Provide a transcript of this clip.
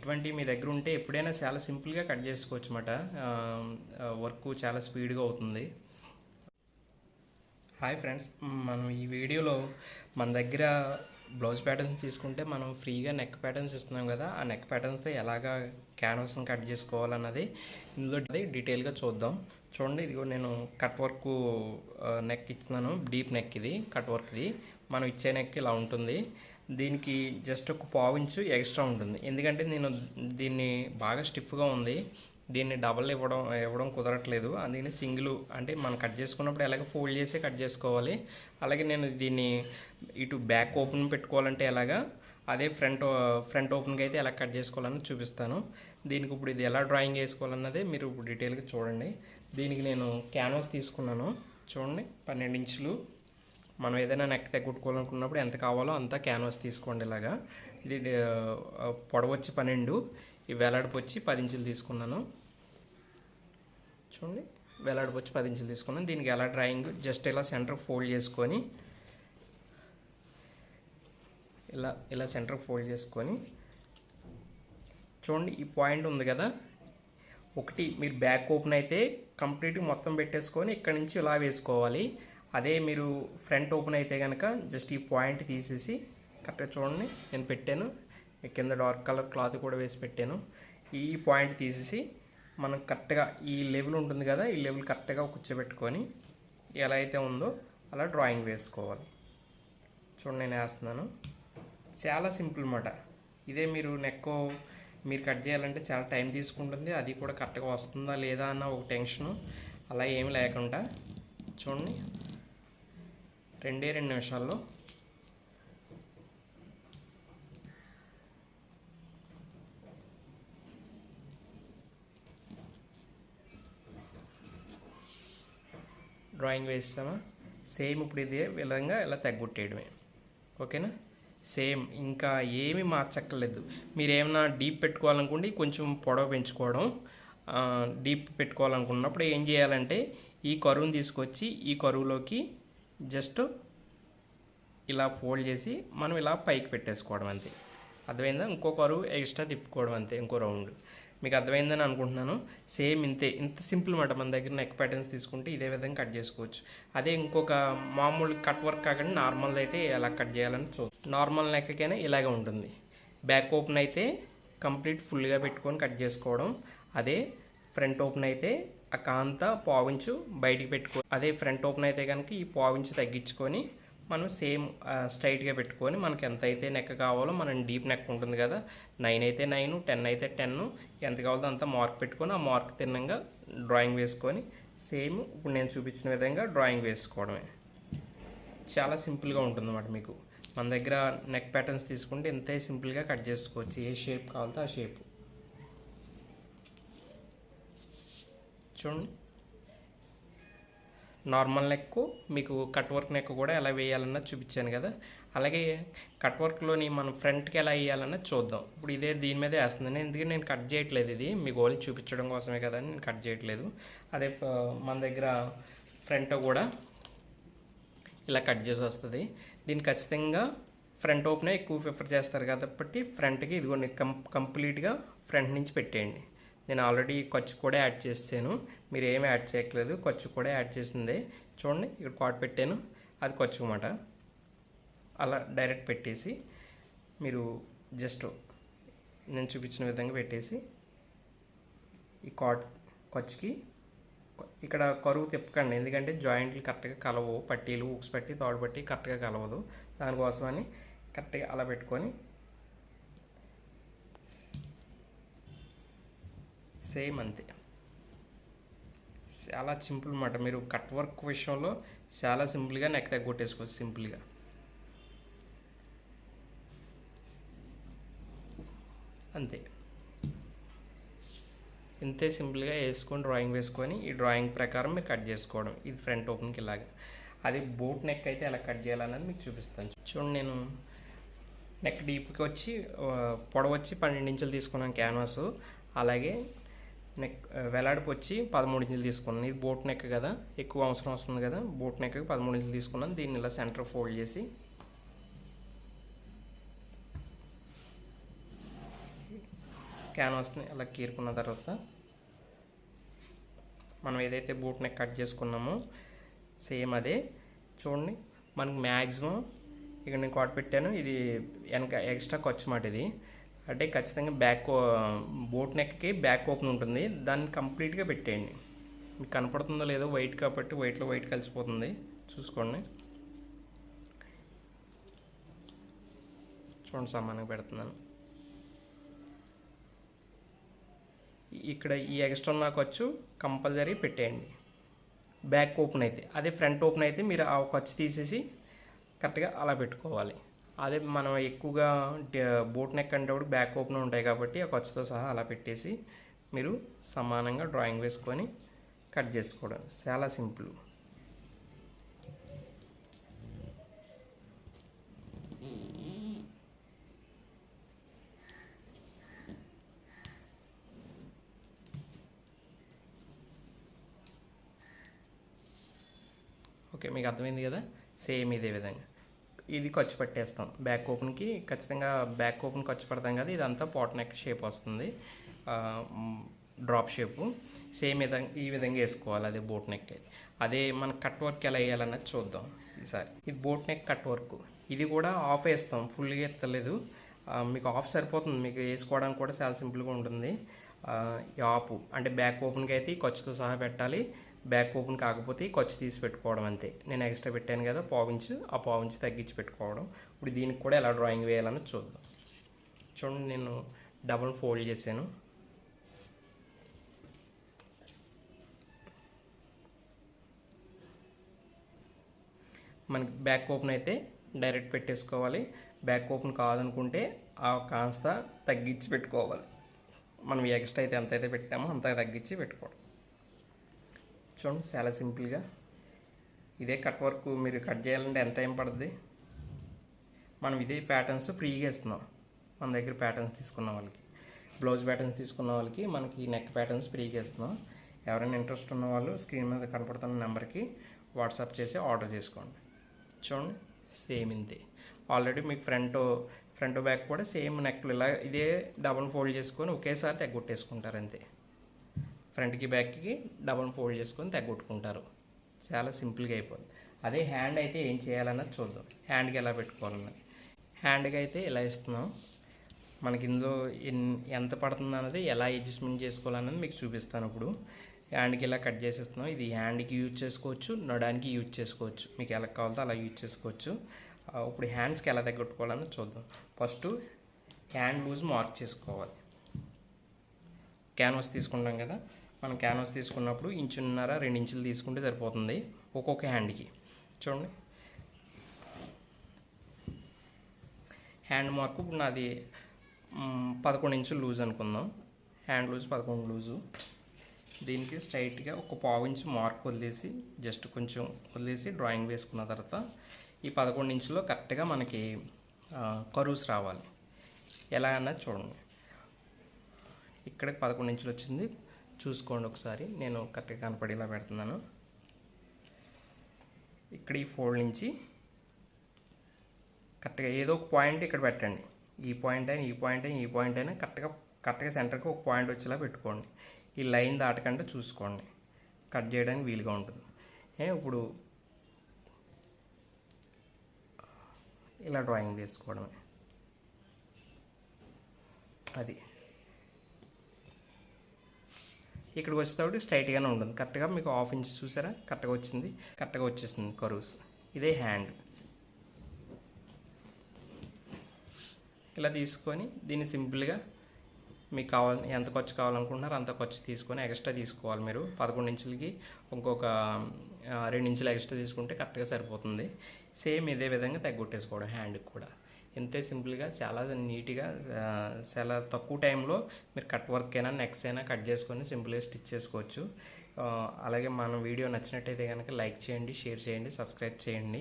ఇటువంటి మీ దగ్గర ఉంటే ఎప్పుడైనా చాలా సింపుల్గా కట్ చేసుకోవచ్చు అన్నమాట వర్క్ చాలా స్పీడ్గా అవుతుంది. హాయ్ ఫ్రెండ్స్ మనం ఈ వీడియోలో మన దగ్గర బ్లౌజ్ ప్యాటర్న్స్ తీసుకుంటే మనం ఫ్రీగా నెక్ ప్యాటర్న్స్ ఇస్తున్నాం కదా ఆ నెక్ ప్యాటర్న్స్తో ఎలాగా క్యాన్వాస్ని కట్ చేసుకోవాలన్నది ఇందులో అది డీటెయిల్గా చూద్దాం. చూడండి ఇదిగో నేను కట్ వర్క్ నెక్ ఇస్తున్నాను డీప్ నెక్ ఇది కట్ వర్క్ది. మనం ఇచ్చే నెక్ ఇలా ఉంటుంది. దీనికి జస్ట్ ఒక పావు ఇంచు ఎక్స్ట్రా ఉంటుంది. ఎందుకంటే నేను దీన్ని బాగా స్టిఫ్గా ఉంది. దీన్ని డబల్ ఇవ్వడం ఇవ్వడం కుదరట్లేదు. అందుకని సింగిల్ అంటే మనం కట్ చేసుకున్నప్పుడు ఎలాగ ఫోల్డ్ చేసి కట్ చేసుకోవాలి. అలాగే నేను దీన్ని ఇటు బ్యాక్ ఓపెన్ పెట్టుకోవాలంటే ఎలాగా అదే ఫ్రంట్ ఫ్రంట్ ఓపెన్కి అయితే ఎలా కట్ చేసుకోవాలని చూపిస్తాను. దీనికి ఇప్పుడు ఇది ఎలా డ్రాయింగ్ వేసుకోవాలన్నదే మీరు ఇప్పుడు డీటెయిల్గా చూడండి. దీనికి నేను క్యాన్వాస్ తీసుకున్నాను. చూడండి పన్నెండు ఇంచులు. మనం ఏదైనా నెక్ తగ్గుట్టుకోవాలనుకున్నప్పుడు ఎంత కావాలో అంత క్యాన్వాస్ తీసుకోండి ఇలాగా. ఇది పొడవచ్చి పన్నెండు ఈ వేలాడుపు వచ్చి పది ఇంచులు తీసుకున్నాను. చూడండి వేలాడుపు వచ్చి పది ఇంచులు తీసుకున్నాను. దీనికి ఎలా డ్రాయింగ్? జస్ట్ ఇలా సెంటర్ ఫోల్డ్ చేసుకొని ఇలా ఇలా సెంటర్ ఫోల్డ్ చేసుకొని చూడండి ఈ పాయింట్ ఉంది కదా. ఒకటి మీరు బ్యాక్ ఓపెన్ అయితే కంప్లీట్గా మొత్తం పెట్టేసుకొని ఇక్కడ నుంచి ఇలా వేసుకోవాలి. అదే మీరు ఫ్రంట్ ఓపెన్ అయితే కనుక జస్ట్ ఈ పాయింట్ తీసేసి కరెక్ట్గా చూడండి నేను పెట్టాను. కింద డార్క్ కలర్ క్లాత్ కూడా వేసి పెట్టాను. ఈ పాయింట్ తీసేసి మనం కరెక్ట్గా ఈ లెవెల్ ఉంటుంది కదా ఈ లెవెల్ కరెక్ట్గా కూర్చోబెట్టుకొని ఎలా అయితే ఉందో అలా డ్రాయింగ్ వేసుకోవాలి. చూడండి నేను వేస్తున్నాను. చాలా సింపుల్ అన్నమాట. ఇదే మీరు నెక్ మీరు కట్ చేయాలంటే చాలా టైం తీసుకుంటుంది. అది కూడా కరెక్ట్గా వస్తుందా లేదా అన్న ఒక టెన్షను అలా ఏమి లేకుండా చూడండి. రెండే రెండు నిమిషాల్లో. డ్రాయింగ్ వేస్తామా? సేమ్ ఇప్పుడు ఇదే విధంగా ఇలా తగ్గొట్టేయడమే. ఓకేనా? సేమ్ ఇంకా ఏమి మార్చక్కర్లేదు. మీరు ఏమైనా డీప్ పెట్టుకోవాలనుకోండి కొంచెం పొడవ పెంచుకోవడం డీప్ పెట్టుకోవాలనుకున్నప్పుడు ఏం చేయాలంటే ఈ కరువుని తీసుకొచ్చి ఈ కరువులోకి జస్ట్ ఇలా ఫోల్డ్ చేసి మనం ఇలా పైకి పెట్టేసుకోవడం అంతే. అర్థమైందా? ఇంకో కరువు ఎక్స్ట్రా తిప్పుకోవడం అంతే ఇంకో రౌండ్. మీకు అర్థమైందని అనుకుంటున్నాను. సేమ్ ఇంతే. ఇంత సింపుల్ మాట మన దగ్గర నెక్ ప్యాటర్న్స్ తీసుకుంటే ఇదే విధంగా కట్ చేసుకోవచ్చు. అదే ఇంకొక మామూలు కట్ వర్క్ కాకుండా నార్మల్ అయితే ఎలా కట్ చేయాలని చూ నార్మల్ నెక్కకైనా ఇలాగే ఉంటుంది. బ్యాక్ ఓపెన్ అయితే కంప్లీట్ ఫుల్గా పెట్టుకొని కట్ చేసుకోవడం. అదే ఫ్రంట్ ఓపెన్ అయితే ఆ కాంత పావించు బయటికి పెట్టుకో అదే ఫ్రంట్ ఓపెన్ అయితే కనుక ఈ పావించు తగ్గించుకొని మనం సేమ్ స్ట్రైట్గా పెట్టుకొని మనకి ఎంత అయితే నెక్ కావాలో మనం డీప్ నెక్ ఉంటుంది కదా నైన్ అయితే నైన్ టెన్ అయితే టెన్ ఎంత కావాలో అంత మార్క్ పెట్టుకొని ఆ మార్క్ తిన్నంగా డ్రాయింగ్ వేసుకొని సేమ్ ఇప్పుడు నేను చూపించిన విధంగా డ్రాయింగ్ వేసుకోవడమే. చాలా సింపుల్గా ఉంటుంది అన్నమాట మీకు. మన దగ్గర నెక్ ప్యాటర్న్స్ తీసుకుంటే ఇంతే సింపుల్గా కట్ చేసుకోవచ్చు ఏ షేప్ కావాలో ఆ షేప్. చూడండి. నార్మల్ నెక్ మీకు కట్ వర్క్ నెక్ కూడా ఎలా వేయాలన్నది చూపించాను కదా. అలాగే కట్ వర్క్లోని మనం ఫ్రంట్కి ఎలా వేయాలన్నది చూద్దాం. ఇప్పుడు ఇదే దీని మీదే వేస్తుంది ఎందుకంటే నేను కట్ చేయట్లేదు ఇది. మీకు ఓన్లీ చూపించడం కోసమే కదా నేను కట్ చేయట్లేదు. అదే మన దగ్గర ఫ్రంట్ కూడా ఇలా కట్ చేసి వస్తుంది. దీన్ని ఖచ్చితంగా ఫ్రంట్ ఓపెనే ఎక్కువ ప్రిఫర్ చేస్తారు కాబట్టి ఫ్రంట్కి ఇదిగోండి కం కంప్లీట్గా ఫ్రంట్ నుంచి పెట్టేయండి. నేను ఆల్రెడీ ఖర్చు కూడా యాడ్ చేసాను మీరు ఏమి యాడ్ చేయట్లేదు. ఖర్చు కూడా యాడ్ చేసిందే. చూడండి ఇక్కడ కాట్ పెట్టాను. అది ఖర్చు అన్నమాట. అలా డైరెక్ట్ పెట్టేసి మీరు జస్ట్ నేను చూపించిన విధంగా పెట్టేసి ఈ కాట్ ఖర్చుకి ఇక్కడ కరువు తిప్పకండి. ఎందుకంటే జాయింట్లు కరెక్ట్గా కలవు. పట్టీలు ఉక్స్ పట్టి తోడు పట్టి కరెక్ట్గా కలవదు. దానికోసమని కరెక్ట్గా అలా పెట్టుకొని సేమ్ అంతే. చాలా సింపుల్ అనమాట మీరు కట్ వర్క్ విషయంలో చాలా సింపుల్గా నెక్ తగ్గొట్టేసుకోవచ్చు సింపుల్గా. అంతే. ఇంతే సింపుల్గా వేసుకొని డ్రాయింగ్ వేసుకొని ఈ డ్రాయింగ్ ప్రకారం మీరు కట్ చేసుకోవడం. ఇది ఫ్రంట్ ఓపెన్కి ఇలాగా. అది బోట్ నెక్ అయితే ఎలా కట్ చేయాలన్నది మీకు చూపిస్తాను. చూడండి నేను నెక్ డీప్కి వచ్చి పొడవచ్చి పన్నెండు ఇంచులు తీసుకున్నాను క్యాన్వాస్ అలాగే నెక్ వెలాడిపు వచ్చి పదమూడు ఇంచులు తీసుకున్నాను. ఇది బోట్ నెక్ కదా ఎక్కువ అవసరం వస్తుంది కదా బోట్ నెక్ పదమూడు ఇంచులు తీసుకున్నాను. దీన్ని ఇలా సెంటర్ ఫోల్డ్ చేసి క్యాన్వాస్ని అలా కీరుకున్న తర్వాత మనం ఏదైతే బూట్ నెక్ కట్ చేసుకున్నామో సేమ్ అదే. చూడండి మనకి మ్యాక్సిమం ఇక్కడ నేను కాట్ పెట్టాను. ఇది వెనక ఎక్స్ట్రా ఖర్చు మాట ఇది. అంటే ఖచ్చితంగా బ్యాక్ బోట్ నెక్కి బ్యాక్ ఓపెన్ ఉంటుంది. దాన్ని కంప్లీట్గా పెట్టేయండి. మీకు కనపడుతుందో లేదో వైట్ కాబట్టి వైట్లో వైట్ కలిసిపోతుంది. చూసుకోండి. చూడండి సమానంగా పెడుతున్నాను. ఇక్కడ ఈ ఎక్స్ట్రా ఉన్న ఖర్చు కంపల్సరీ పెట్టేయండి. బ్యాక్ ఓపెన్ అయితే. అదే ఫ్రంట్ ఓపెన్ అయితే మీరు ఆ ఖర్చు తీసేసి కరెక్ట్గా అలా పెట్టుకోవాలి. అదే మనం ఎక్కువగా బోట్ నెక్ అంటేప్పుడు బ్యాక్ ఓపెన్ ఉంటాయి కాబట్టి ఆ ఖర్చుతో సహా అలా పెట్టేసి మీరు సమానంగా డ్రాయింగ్ వేసుకొని కట్ చేసుకోవడం. చాలా సింపుల్. ఓకే మీకు అర్థమైంది కదా? సేమ్ ఇదే విధంగా. ఇది ఖర్చు పెట్టేస్తాం. బ్యాక్ ఓపెన్కి ఖచ్చితంగా బ్యాక్ ఓపెన్ ఖర్చు పెడతాం కదా ఇదంతా పాట్ నెక్ షేప్ వస్తుంది. Drop shape. సేమ్ విధంగా ఈ విధంగా వేసుకోవాలి అదే బోట్ నెక్ అదే మన కట్ వర్క్ ఎలా వేయాలన్నది చూద్దాం ఈసారి. ఇది బోట్ నెక్ కట్ వర్క్. ఇది కూడా ఆఫ్ వేస్తాం ఫుల్గా ఎత్తలేదు. మీకు ఆఫ్ సరిపోతుంది. మీకు వేసుకోవడానికి కూడా చాలా సింపుల్గా ఉంటుంది. ఈ ఆపు. అంటే బ్యాక్ ఓపెన్కి అయితే ఖర్చుతో సహా పెట్టాలి. బ్యాక్ ఓపెన్ కాకపోతే ఈ ఖర్చు తీసి పెట్టుకోవడం అంతే. నేను ఎక్స్ట్రా పెట్టాను కదా పావించు ఆ పావించి తగ్గించి పెట్టుకోవడం. ఇప్పుడు దీనికి కూడా ఎలా డ్రాయింగ్ వేయాలని చూద్దాం. చూడండి నేను డబుల్ ఫోల్డ్ చేశాను. మనకి బ్యాక్ ఓపెన్ అయితే డైరెక్ట్ పెట్టేసుకోవాలి. బ్యాక్ ఓపెన్ కాదనుకుంటే ఆ కాస్త తగ్గించి పెట్టుకోవాలి. మనం ఎక్స్ట్రా అయితే ఎంత అయితే పెట్టామో అంత తగ్గించి పెట్టుకోవడం. చూడండి చాలా సింపుల్గా ఇదే కట్ వర్క్ మీరు కట్ చేయాలంటే ఎంత టైం పడుతుంది మనం ఇదే ప్యాటర్న్స్ ఫ్రీగా ఇస్తున్నాం. మన దగ్గర ప్యాటర్న్స్ తీసుకున్న వాళ్ళకి. బ్లౌజ్ ప్యాటర్న్స్ తీసుకున్న వాళ్ళకి మనకి నెక్ ప్యాటర్న్స్ ఫ్రీగా ఇస్తున్నాం. ఎవరైనా ఇంట్రెస్ట్ ఉన్న వాళ్ళు స్క్రీన్ మీద కనపడుతున్న నెంబర్కి వాట్సాప్ చేసి ఆర్డర్ చేసుకోండి. చూడండి సేమ్ ఇంతే. ఆల్రెడీ మీకు ఫ్రంట్ ఫ్రంట్ బ్యాక్ కూడా సేమ్ నెక్లు ఇలా ఇదే డబుల్ ఫోల్డ్ చేసుకొని ఒకేసారి తెగ్గొట్టేసుకుంటారు అంతే. ఫ్రంట్కి బ్యాక్కి డబల్ ఫోల్డ్ చేసుకొని తగ్గొట్టుకుంటారు. చాలా సింపుల్గా అయిపోతుంది అదే హ్యాండ్ అయితే ఏం చేయాలన్నది చూద్దాం. హ్యాండ్కి ఎలా పెట్టుకోవాలన్నది హ్యాండ్కి అయితే ఇలా ఇస్తున్నాం? మనకి ఇందులో ఎన్ ఎంత పడుతుంది అన్నది ఎలా అడ్జస్ట్మెంట్ చేసుకోవాలన్నది మీకు చూపిస్తాను ఇప్పుడు. హ్యాండ్కి ఇలా కట్ చేసేస్తున్నాం? ఇది హ్యాండ్కి యూజ్ చేసుకోవచ్చు నడానికి యూజ్ చేసుకోవచ్చు. మీకు ఎలా కావాలో అలా యూజ్ చేసుకోవచ్చు. ఇప్పుడు హ్యాండ్స్కి ఎలా తగ్గొట్టుకోవాలని చూద్దాం. ఫస్ట్ హ్యాండ్ లూజ్ మార్క్ చేసుకోవాలి. క్యాన్వాస్ తీసుకుంటాం కదా? మనం క్యాన్వాస్ తీసుకున్నప్పుడు ఇంచున్నర రెండు ఇంచులు తీసుకుంటే సరిపోతుంది ఒక్కొక్క హ్యాండ్కి. చూడండి. హ్యాండ్ మార్క్ ఇప్పుడు నాది పదకొండు ఇంచులు లూజ్ అనుకుందాం. హ్యాండ్ లూజ్ పదకొండు లూజు. దీనికి స్ట్రైట్గా ఒక పావు ఇంచు మార్క్ వదిలేసి జస్ట్ కొంచెం వదిలేసి డ్రాయింగ్ వేసుకున్న తర్వాత ఈ పదకొండు ఇంచులో కరెక్ట్గా మనకి కరూస్ రావాలి. ఎలా అన్నది చూడండి. ఇక్కడ పదకొండు ఇంచులు వచ్చింది. చూసుకోండి ఒకసారి. నేను కరెక్ట్గా కనపడేలా పెడుతున్నాను. ఇక్కడ ఈ ఫోల్డ్ నుంచి కరెక్ట్గా ఏదో ఒక పాయింట్ ఇక్కడ పెట్టండి. ఈ పాయింట్ అయినా ఈ పాయింట్ అయినా ఈ పాయింట్ అయినా కరెక్ట్గా కరెక్ట్గా సెంటర్కి ఒక పాయింట్ వచ్చేలా పెట్టుకోండి. ఈ లైన్ దాటకుండా చూసుకోండి. కట్ చేయడానికి వీలుగా ఉంటుంది. ఏ ఇప్పుడు ఇలా డ్రాయింగ్ తీసుకోవడమే. అది. ఇక్కడికి వచ్చేటప్పుడు స్ట్రైట్గానే ఉంటుంది. కరెక్ట్గా మీకు హాఫ్ ఇంచ్ చూసారా? కరెక్ట్గా వచ్చింది. కరెక్ట్గా వచ్చేసింది కరువుస్. ఇదే హ్యాండ్. ఇలా తీసుకొని దీన్ని సింపుల్గా మీకు కావాలి ఎంత ఖర్చు కావాలనుకుంటున్నారో అంత ఖర్చు తీసుకొని ఎక్స్ట్రా తీసుకోవాలి మీరు. పదకొండు ఇంచులకి ఇంకొక రెండు ఇంచులు ఎక్స్ట్రా తీసుకుంటే కరెక్ట్గా సరిపోతుంది. సేమ్ ఇదే విధంగా తగ్గొట్టేసుకోవడం హ్యాండ్కి కూడా. ఇంతే సింపుల్గా చాలా నీట్గా చాలా తక్కువ టైంలో మీరు కట్ వర్క్ అయినా నెక్స్ట్ అయినా కట్ చేసుకొని సింపుల్గా స్టిచ్ చేసుకోవచ్చు. అలాగే మన వీడియో నచ్చినట్టయితే కనుక లైక్ చేయండి షేర్ చేయండి సబ్స్క్రైబ్ చేయండి.